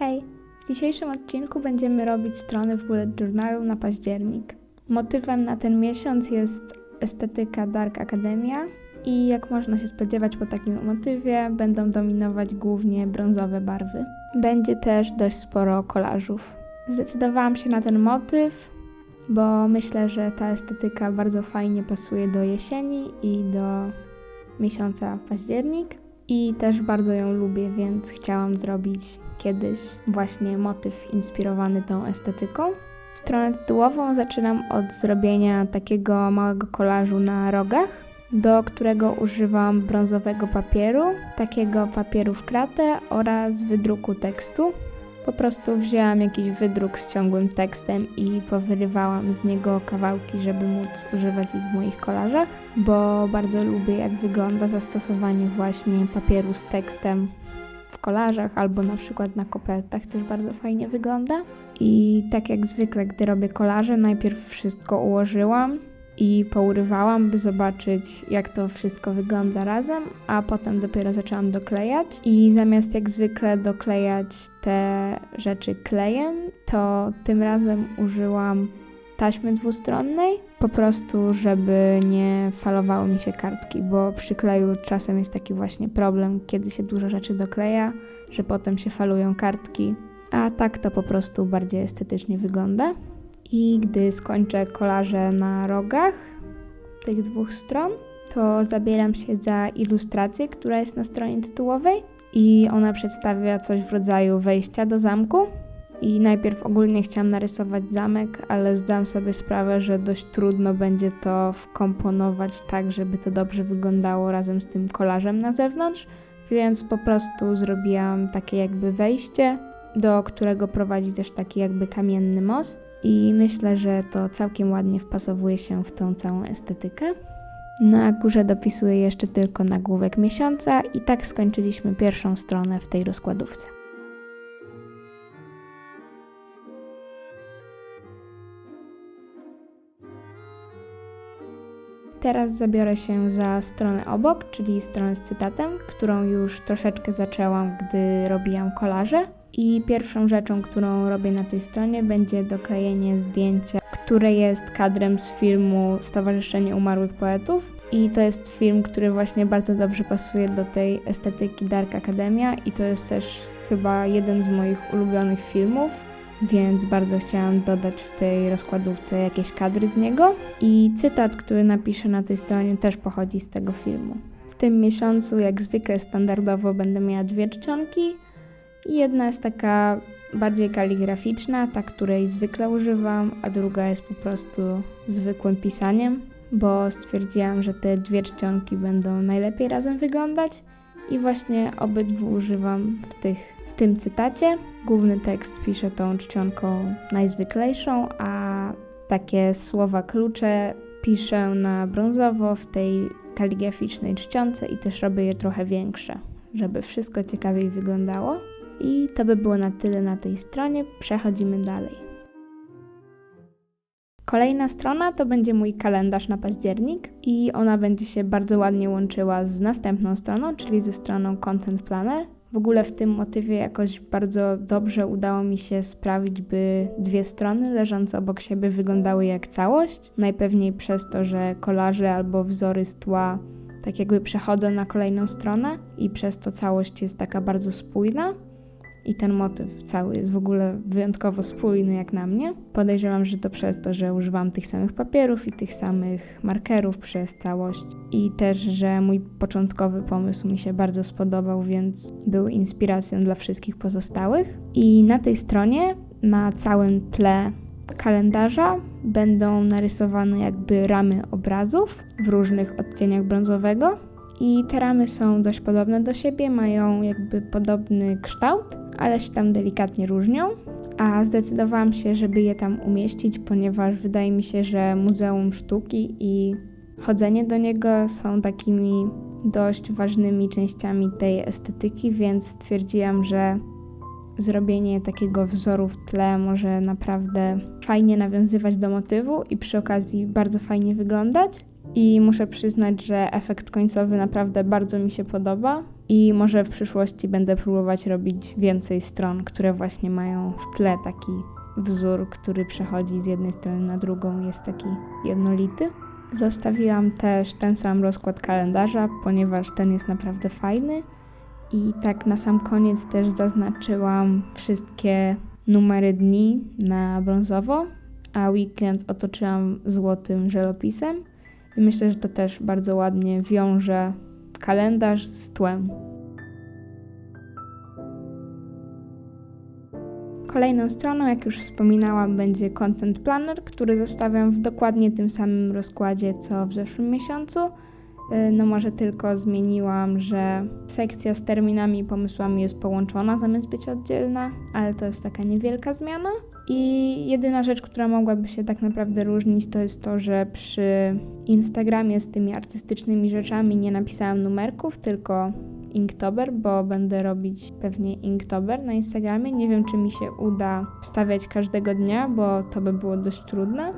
Hej! W dzisiejszym odcinku będziemy robić stronę w bullet journalu na październik. Motywem na ten miesiąc jest estetyka Dark Academia i jak można się spodziewać po takim motywie, będą dominować głównie brązowe barwy. Będzie też dość sporo kolażów. Zdecydowałam się na ten motyw, bo myślę, że ta estetyka bardzo fajnie pasuje do jesieni i do miesiąca październik. I też bardzo ją lubię, więc chciałam zrobić kiedyś właśnie motyw inspirowany tą estetyką. Stronę tytułową zaczynam od zrobienia takiego małego kolażu na rogach, do którego używam brązowego papieru, takiego papieru w kratę oraz wydruku tekstu. Po prostu wzięłam jakiś wydruk z ciągłym tekstem i powyrywałam z niego kawałki, żeby móc używać ich w moich kolażach, bo bardzo lubię jak wygląda zastosowanie właśnie papieru z tekstem w kolażach albo na przykład na kopertach też bardzo fajnie wygląda. I tak jak zwykle, gdy robię kolaże, najpierw wszystko ułożyłam i pourywałam, by zobaczyć, jak to wszystko wygląda razem, a potem dopiero zaczęłam doklejać. I zamiast jak zwykle doklejać te rzeczy klejem, to tym razem użyłam taśmy dwustronnej, po prostu, żeby nie falowały mi się kartki, bo przy kleju czasem jest taki właśnie problem, kiedy się dużo rzeczy dokleja, że potem się falują kartki, a tak to po prostu bardziej estetycznie wygląda. I gdy skończę kolaże na rogach tych dwóch stron, to zabieram się za ilustrację, która jest na stronie tytułowej i ona przedstawia coś w rodzaju wejścia do zamku. I najpierw ogólnie chciałam narysować zamek, ale zdałam sobie sprawę, że dość trudno będzie to wkomponować tak, żeby to dobrze wyglądało razem z tym kolażem na zewnątrz, więc po prostu zrobiłam takie jakby wejście, do którego prowadzi też taki jakby kamienny most i myślę, że to całkiem ładnie wpasowuje się w tą całą estetykę. Na górze dopisuję jeszcze tylko nagłówek miesiąca i tak skończyliśmy pierwszą stronę w tej rozkładówce. Teraz zabiorę się za stronę obok, czyli stronę z cytatem, którą już troszeczkę zaczęłam, gdy robiłam kolaże. I pierwszą rzeczą, którą robię na tej stronie, będzie doklejenie zdjęcia, które jest kadrem z filmu Stowarzyszenie Umarłych Poetów. I to jest film, który właśnie bardzo dobrze pasuje do tej estetyki Dark Academia, i to jest też chyba jeden z moich ulubionych filmów, więc bardzo chciałam dodać w tej rozkładówce jakieś kadry z niego. I cytat, który napiszę na tej stronie, też pochodzi z tego filmu. W tym miesiącu, jak zwykle standardowo, będę miała dwie czcionki i jedna jest taka bardziej kaligraficzna, ta której zwykle używam, a druga jest po prostu zwykłym pisaniem, bo stwierdziłam, że te dwie czcionki będą najlepiej razem wyglądać i właśnie obydwu używam w, tych, w tym cytacie. Główny tekst piszę tą czcionką najzwyklejszą, a takie słowa klucze piszę na brązowo w tej kaligraficznej czcionce i też robię je trochę większe, żeby wszystko ciekawiej wyglądało. I to by było na tyle na tej stronie. Przechodzimy dalej. Kolejna strona to będzie mój kalendarz na październik i ona będzie się bardzo ładnie łączyła z następną stroną, czyli ze stroną Content Planner. W ogóle w tym motywie jakoś bardzo dobrze udało mi się sprawić, by dwie strony leżące obok siebie wyglądały jak całość. Najpewniej przez to, że kolaże albo wzory z tła tak jakby przechodzą na kolejną stronę i przez to całość jest taka bardzo spójna i ten motyw cały jest w ogóle wyjątkowo spójny jak na mnie. Podejrzewam, że to przez to, że używam tych samych papierów i tych samych markerów przez całość i też, że mój początkowy pomysł mi się bardzo spodobał, więc był inspiracją dla wszystkich pozostałych. I na tej stronie, na całym tle kalendarza będą narysowane jakby ramy obrazów w różnych odcieniach brązowego. I te ramy są dość podobne do siebie, mają jakby podobny kształt, ale się tam delikatnie różnią. A zdecydowałam się, żeby je tam umieścić, ponieważ wydaje mi się, że Muzeum Sztuki i chodzenie do niego są takimi dość ważnymi częściami tej estetyki, więc stwierdziłam, że zrobienie takiego wzoru w tle może naprawdę fajnie nawiązywać do motywu i przy okazji bardzo fajnie wyglądać. I muszę przyznać, że efekt końcowy naprawdę bardzo mi się podoba i może w przyszłości będę próbować robić więcej stron, które właśnie mają w tle taki wzór, który przechodzi z jednej strony na drugą, jest taki jednolity. Zostawiłam też ten sam rozkład kalendarza, ponieważ ten jest naprawdę fajny. I tak na sam koniec też zaznaczyłam wszystkie numery dni na brązowo, a weekend otoczyłam złotym żelopisem. Myślę, że to też bardzo ładnie wiąże kalendarz z tłem. Kolejną stroną, jak już wspominałam, będzie Content Planner, który zostawiam w dokładnie tym samym rozkładzie co w zeszłym miesiącu. Y, no może tylko zmieniłam, że sekcja z terminami i pomysłami jest połączona zamiast być oddzielna, ale to jest taka niewielka zmiana. I jedyna rzecz, która mogłaby się tak naprawdę różnić, to jest to, że przy Instagramie z tymi artystycznymi rzeczami nie napisałam numerków, tylko Inktober, bo będę robić pewnie Inktober na Instagramie. Nie wiem, czy mi się uda wstawiać każdego dnia, bo to by było dość trudne,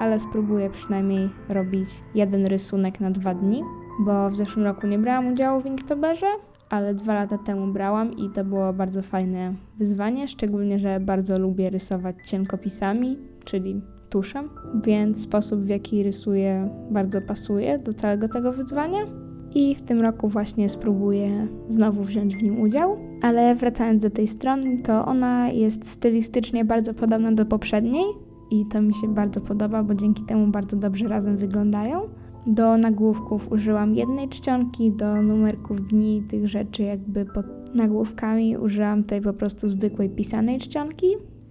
ale spróbuję przynajmniej robić jeden rysunek na dwa dni, bo w zeszłym roku nie brałam udziału w Inktoberze, ale dwa lata temu brałam i to było bardzo fajne wyzwanie, szczególnie, że bardzo lubię rysować cienkopisami, czyli tuszem, więc sposób w jaki rysuję bardzo pasuje do całego tego wyzwania i w tym roku właśnie spróbuję znowu wziąć w nim udział. Ale wracając do tej strony, to ona jest stylistycznie bardzo podobna do poprzedniej i to mi się bardzo podoba, bo dzięki temu bardzo dobrze razem wyglądają. Do nagłówków użyłam jednej czcionki, do numerków dni tych rzeczy jakby pod nagłówkami użyłam tej po prostu zwykłej pisanej czcionki.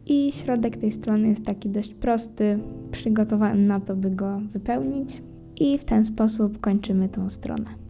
I środek tej strony jest taki dość prosty, przygotowany na to, by go wypełnić. I w ten sposób kończymy tą stronę.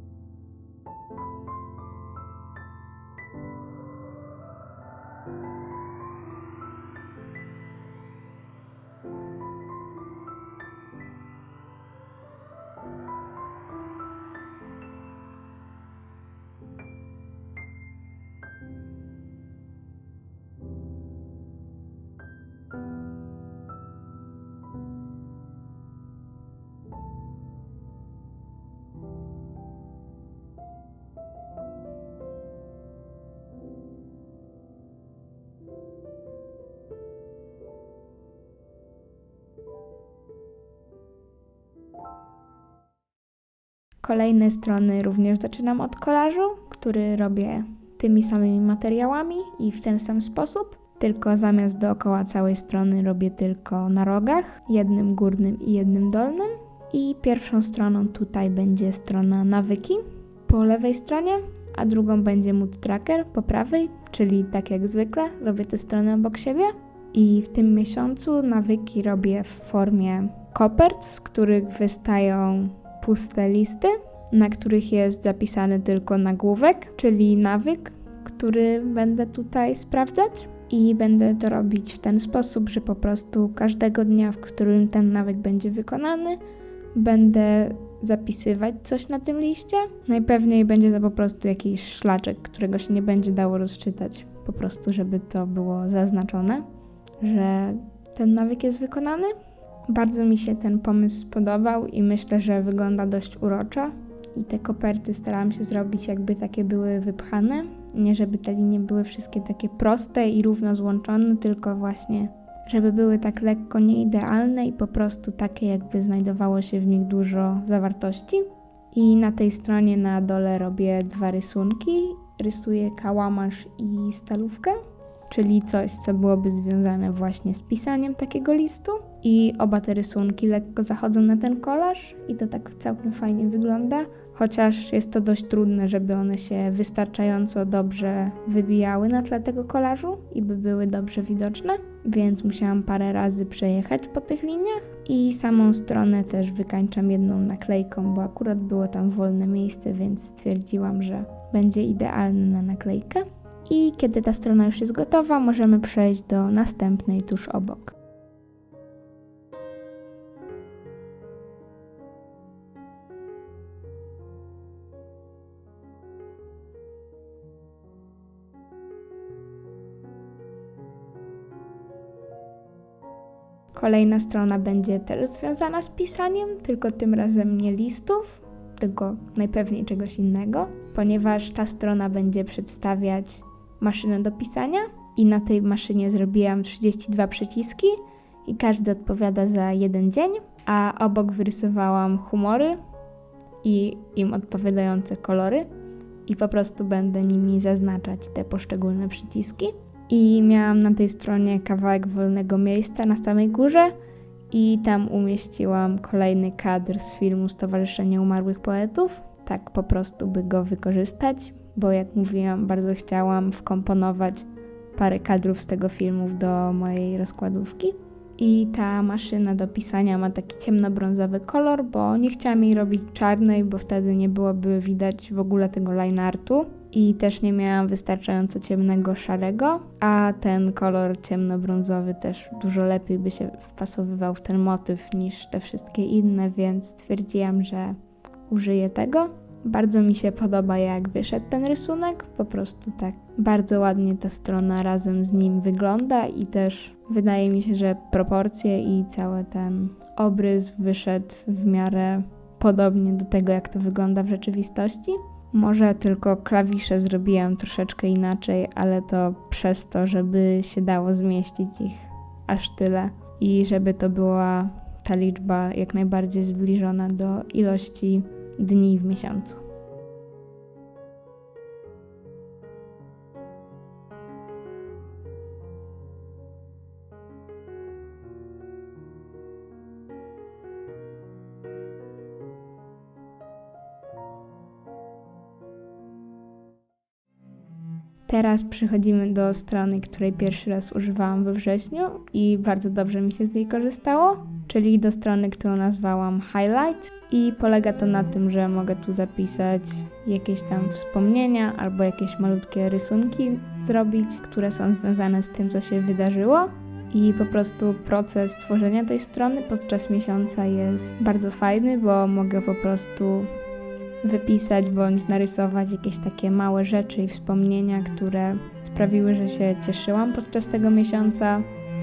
Kolejne strony również zaczynam od kolażu, który robię tymi samymi materiałami i w ten sam sposób, tylko zamiast dookoła całej strony robię tylko na rogach, jednym górnym i jednym dolnym. I pierwszą stroną tutaj będzie strona nawyki po lewej stronie, a drugą będzie mood tracker po prawej, czyli tak jak zwykle robię te strony obok siebie. I w tym miesiącu nawyki robię w formie kopert, z których wystają puste listy, na których jest zapisany tylko nagłówek, czyli nawyk, który będę tutaj sprawdzać. I będę to robić w ten sposób, że po prostu każdego dnia, w którym ten nawyk będzie wykonany, będę zapisywać coś na tym liście. Najpewniej będzie to po prostu jakiś szlaczek, którego się nie będzie dało rozczytać, po prostu, żeby to było zaznaczone, że ten nawyk jest wykonany. Bardzo mi się ten pomysł spodobał i myślę, że wygląda dość uroczo. I te koperty starałam się zrobić, jakby takie były wypchane. Nie żeby te linie były wszystkie takie proste i równo złączone, tylko właśnie, żeby były tak lekko nieidealne i po prostu takie, jakby znajdowało się w nich dużo zawartości. I na tej stronie na dole robię dwa rysunki. Rysuję kałamarz i stalówkę czyli coś, co byłoby związane właśnie z pisaniem takiego listu. I oba te rysunki lekko zachodzą na ten kolaż i to tak całkiem fajnie wygląda. Chociaż jest to dość trudne, żeby one się wystarczająco dobrze wybijały na tle tego kolażu i by były dobrze widoczne, więc musiałam parę razy przejechać po tych liniach. I samą stronę też wykańczam jedną naklejką, bo akurat było tam wolne miejsce, więc stwierdziłam, że będzie idealne na naklejkę. I kiedy ta strona już jest gotowa, możemy przejść do następnej tuż obok. Kolejna strona będzie też związana z pisaniem, tylko tym razem nie listów, tylko najpewniej czegoś innego, ponieważ ta strona będzie przedstawiać maszynę do pisania i na tej maszynie zrobiłam 32 przyciski i każdy odpowiada za jeden dzień, a obok wyrysowałam humory i im odpowiadające kolory i po prostu będę nimi zaznaczać te poszczególne przyciski. I miałam na tej stronie kawałek wolnego miejsca na samej górze i tam umieściłam kolejny kadr z filmu Stowarzyszenie Umarłych Poetów, tak po prostu by go wykorzystać, bo jak mówiłam, bardzo chciałam wkomponować parę kadrów z tego filmu do mojej rozkładówki. I ta maszyna do pisania ma taki ciemnobrązowy kolor, bo nie chciałam jej robić czarnej, bo wtedy nie byłoby widać w ogóle tego line artu. I też nie miałam wystarczająco ciemnego szarego, a ten kolor ciemnobrązowy też dużo lepiej by się wpasowywał w ten motyw niż te wszystkie inne, więc stwierdziłam, że użyję tego. Bardzo mi się podoba, jak wyszedł ten rysunek. Po prostu tak bardzo ładnie ta strona razem z nim wygląda i też wydaje mi się, że proporcje i cały ten obrys wyszedł w miarę podobnie do tego, jak to wygląda w rzeczywistości. Może tylko klawisze zrobiłam troszeczkę inaczej, ale to przez to, żeby się dało zmieścić ich aż tyle i żeby to była ta liczba jak najbardziej zbliżona do ilości dni w miesiącu. Teraz przechodzimy do strony, której pierwszy raz używałam we wrześniu i bardzo dobrze mi się z niej korzystało, czyli do strony, którą nazwałam Highlights i polega to na tym, że mogę tu zapisać jakieś tam wspomnienia albo jakieś malutkie rysunki zrobić, które są związane z tym, co się wydarzyło. I po prostu proces tworzenia tej strony podczas miesiąca jest bardzo fajny, bo mogę po prostu wypisać bądź narysować jakieś takie małe rzeczy i wspomnienia, które sprawiły, że się cieszyłam podczas tego miesiąca,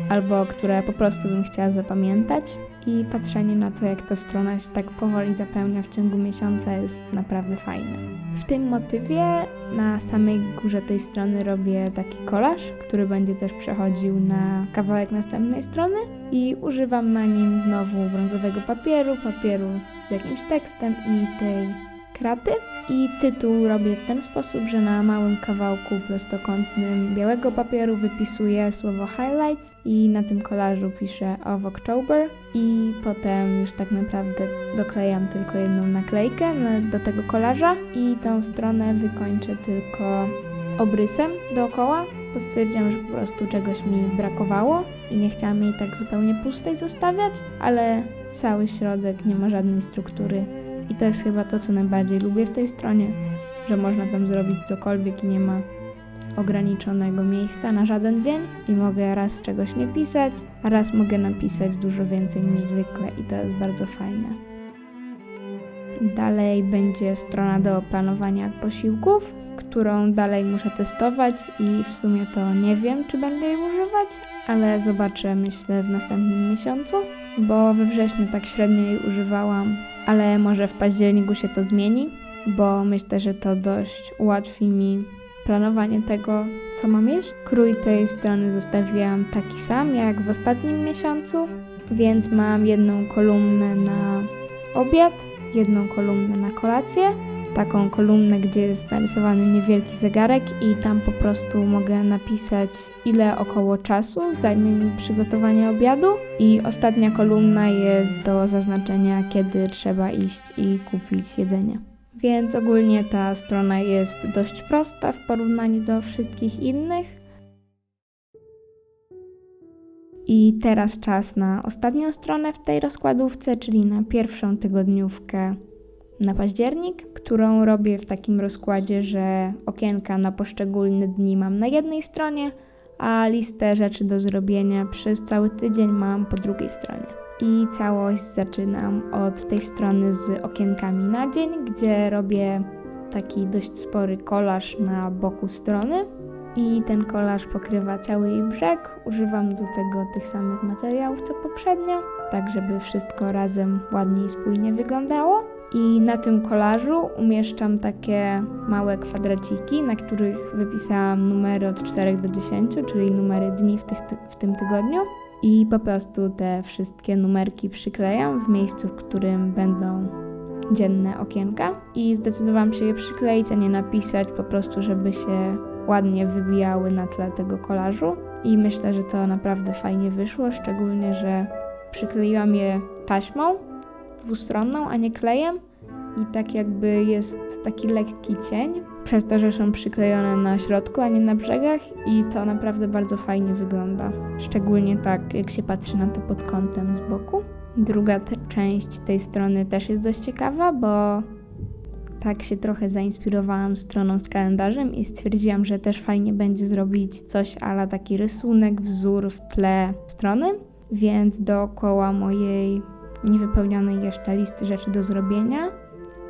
albo które po prostu bym chciała zapamiętać. I patrzenie na to, jak ta strona się tak powoli zapełnia w ciągu miesiąca, jest naprawdę fajne. W tym motywie na samej górze tej strony robię taki kolaż, który będzie też przechodził na kawałek następnej strony i używam na nim znowu brązowego papieru, papieru z jakimś tekstem i tej kraty. I tytuł robię w ten sposób, że na małym kawałku prostokątnym białego papieru wypisuję słowo highlights i na tym kolażu piszę of October i potem już tak naprawdę doklejam tylko jedną naklejkę do tego kolaża i tą stronę wykończę tylko obrysem dookoła, bo stwierdziłam, że po prostu czegoś mi brakowało i nie chciałam jej tak zupełnie pustej zostawiać, ale cały środek nie ma żadnej struktury i to jest chyba to, co najbardziej lubię w tej stronie, że można tam zrobić cokolwiek i nie ma ograniczonego miejsca na żaden dzień i mogę raz czegoś nie pisać, a raz mogę napisać dużo więcej niż zwykle i to jest bardzo fajne. Dalej będzie strona do planowania posiłków, którą dalej muszę testować i w sumie to nie wiem, czy będę jej używać, ale zobaczę myślę w następnym miesiącu, bo we wrześniu tak średnio jej używałam, ale może w październiku się to zmieni, bo myślę, że to dość ułatwi mi planowanie tego, co mam jeść. Krój tej strony zostawiłam taki sam jak w ostatnim miesiącu, więc mam jedną kolumnę na obiad, jedną kolumnę na kolację taką kolumnę, gdzie jest narysowany niewielki zegarek i tam po prostu mogę napisać ile około czasu zajmie mi przygotowanie obiadu i ostatnia kolumna jest do zaznaczenia kiedy trzeba iść i kupić jedzenie. Więc ogólnie ta strona jest dość prosta w porównaniu do wszystkich innych. I teraz czas na ostatnią stronę w tej rozkładówce, czyli na pierwszą tygodniówkę na październik, którą robię w takim rozkładzie, że okienka na poszczególne dni mam na jednej stronie, a listę rzeczy do zrobienia przez cały tydzień mam po drugiej stronie. I całość zaczynam od tej strony z okienkami na dzień, gdzie robię taki dość spory kolaż na boku strony. i ten kolaż pokrywa cały jej brzeg. Używam do tego tych samych materiałów co poprzednio, tak żeby wszystko razem ładnie i spójnie wyglądało. I na tym kolażu umieszczam takie małe kwadraciki, na których wypisałam numery od 4 do 10, czyli numery dni w, tych, w tym tygodniu. I po prostu te wszystkie numerki przyklejam w miejscu, w którym będą dzienne okienka. I zdecydowałam się je przykleić, a nie napisać, po prostu, żeby się ładnie wybijały na tle tego kolażu. I myślę, że to naprawdę fajnie wyszło, szczególnie, że przykleiłam je taśmą dwustronną, a nie klejem. I tak jakby jest taki lekki cień, przez to, że są przyklejone na środku, a nie na brzegach i to naprawdę bardzo fajnie wygląda. Szczególnie tak, jak się patrzy na to pod kątem z boku. Druga część tej strony też jest dość ciekawa, bo tak się trochę zainspirowałam stroną z kalendarzem i stwierdziłam, że też fajnie będzie zrobić coś ala taki rysunek, wzór w tle strony, więc dookoła mojej niewypełnionej jeszcze listy rzeczy do zrobienia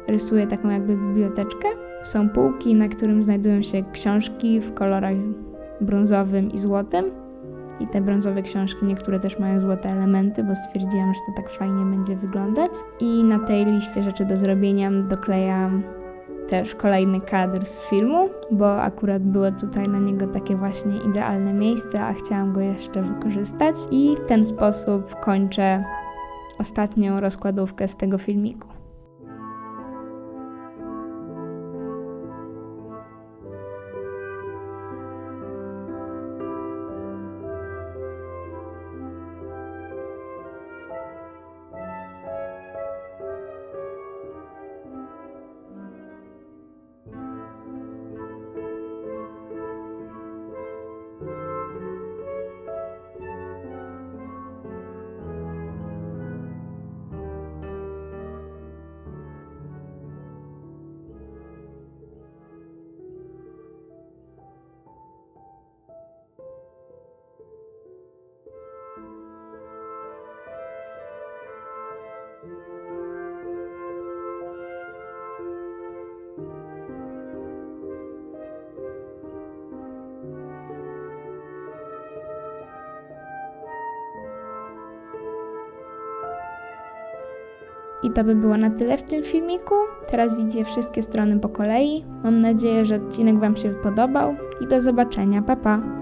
rysuję taką jakby biblioteczkę. Są półki, na którym znajdują się książki w kolorach brązowym i złotym. I te brązowe książki niektóre też mają złote elementy, bo stwierdziłam, że to tak fajnie będzie wyglądać. I na tej liście rzeczy do zrobienia doklejam też kolejny kadr z filmu, bo akurat było tutaj na niego takie właśnie idealne miejsce, a chciałam go jeszcze wykorzystać. I w ten sposób kończę ostatnią rozkładówkę z tego filmiku. I to by było na tyle w tym filmiku. Teraz widzicie wszystkie strony po kolei. Mam nadzieję, że odcinek Wam się podobał i do zobaczenia. Pa pa!